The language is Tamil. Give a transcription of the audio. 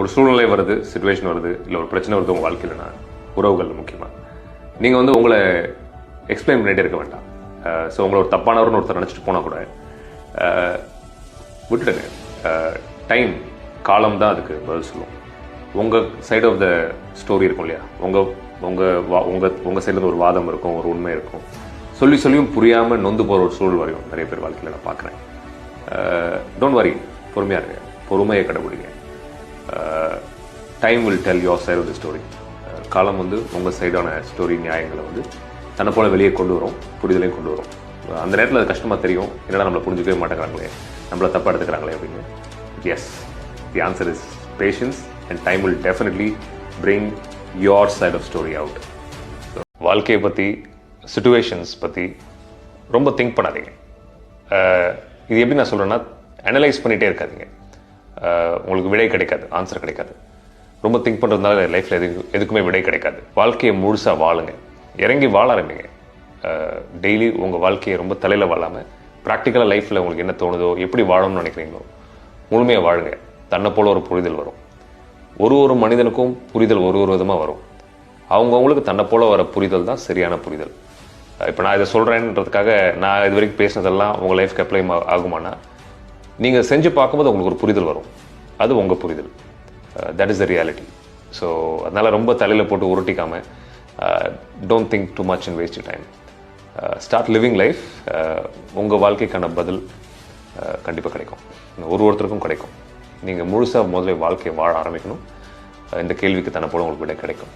ஒரு சூழ்நிலை வருது சுச்சுவேஷன் வருது இல்லை ஒரு பிரச்சனை வருது உங்கள் வாழ்க்கையிலனா உறவுகள் முக்கியமாக நீங்கள் வந்து உங்களை எக்ஸ்பிளைன் பண்ணிகிட்டே இருக்க வேண்டாம். ஸோ உங்களை ஒரு தப்பானவர்னு ஒருத்தர் நினச்சிட்டு போனால் கூட விட்டுடுங்க. டைம் காலம் தான் அதுக்கு பதில் சொல்லும். உங்கள் சைடு ஆஃப் த ஸ்டோரி இருக்கும் இல்லையா? உங்கள் உங்கள் வா உங்கள் உங்கள் சைட்லேருந்து ஒரு வாதம் இருக்கும் ஒரு உண்மை இருக்கும். சொல்லி சொல்லியும் புரியாமல் நொந்து போகிற ஒரு சூழல் வரையும் நிறைய பேர் வாழ்க்கையில் நான் பார்க்குறேன். டோன்ட் வரி பொறுமையாக இருங்க. பொறுமையை கடைபிடிங்க time will tell your side the story காலம் வந்து உங்கள் சைடான ஸ்டோரி நியாயங்களை வந்து தன்னை போல வெளியே கொண்டு வரும் புரிதலையும் கொண்டு வரும். அந்த நேரத்தில் அது கஷ்டமாக தெரியும். என்னடா நம்மளை புரிஞ்சுக்கவே மாட்டேங்கிறாங்களே நம்மளை தப்பாக எடுத்துக்கிறாங்களே அப்படின்னு. Yes the answer is patience and time will definitely bring your side of story out வாழ்க்கையை பற்றி சுச்சுவேஷன்ஸ் பற்றி ரொம்ப திங்க் பண்ணாதீங்க. Uh, இது எப்படி நான் சொல்கிறேன்னா அனலைஸ் பண்ணிகிட்டே இருக்காதீங்க. உங்களுக்கு விடை கிடைக்காது ஆன்சர் கிடைக்காது. ரொம்ப திங்க் பண்ணுறதுனால லைஃப்பில் எதுக்கு எதுக்குமே விடை கிடைக்காது. வாழ்க்கையை முழுசாக வாழுங்க. இறங்கி வாழ ஆரம்பிங்க. டெய்லி உங்கள் வாழ்க்கையை ரொம்ப தலையில் வாழாமல் ப்ராக்டிக்கலாக லைஃப்பில் உங்களுக்கு என்ன தோணுதோ எப்படி வாழணும்னு நினைக்கிறீங்களோ முழுமையாக வாழுங்க. தன்னை போல் ஒரு புரிதல் வரும். ஒரு ஒரு மனிதனுக்கும் புரிதல் ஒரு ஒரு விதமாக வரும். அவங்கவுங்களுக்கு தன்னை போல் வர புரிதல் தான் சரியான புரிதல். இப்போ நான் இதை சொல்கிறேன்றதுக்காக நான் இது வரைக்கும் பேசினதெல்லாம் உங்கள் லைஃப்க்கு அப்ளை ஆகுமானா நீங்கள் செஞ்சு பார்க்கும்போது உங்களுக்கு ஒரு புரிதல் வரும். அது உங்கள் புரிதல். That is the reality so அதனால் ரொம்ப தலையில் போட்டு உருட்டிக்காமல் don't think too much in waste time start living life உங்கள் வாழ்க்கைக்கான பதில் uh, கண்டிப்பாக கிடைக்கும். ஒரு ஒருத்தருக்கும் கிடைக்கும். நீங்கள் முழுசாக முதல்ல வாழ்க்கையை வாழ ஆரம்பிக்கணும். Uh, இந்த கேள்விக்கு தனப்போல உங்களுக்கு விட கிடைக்கும்.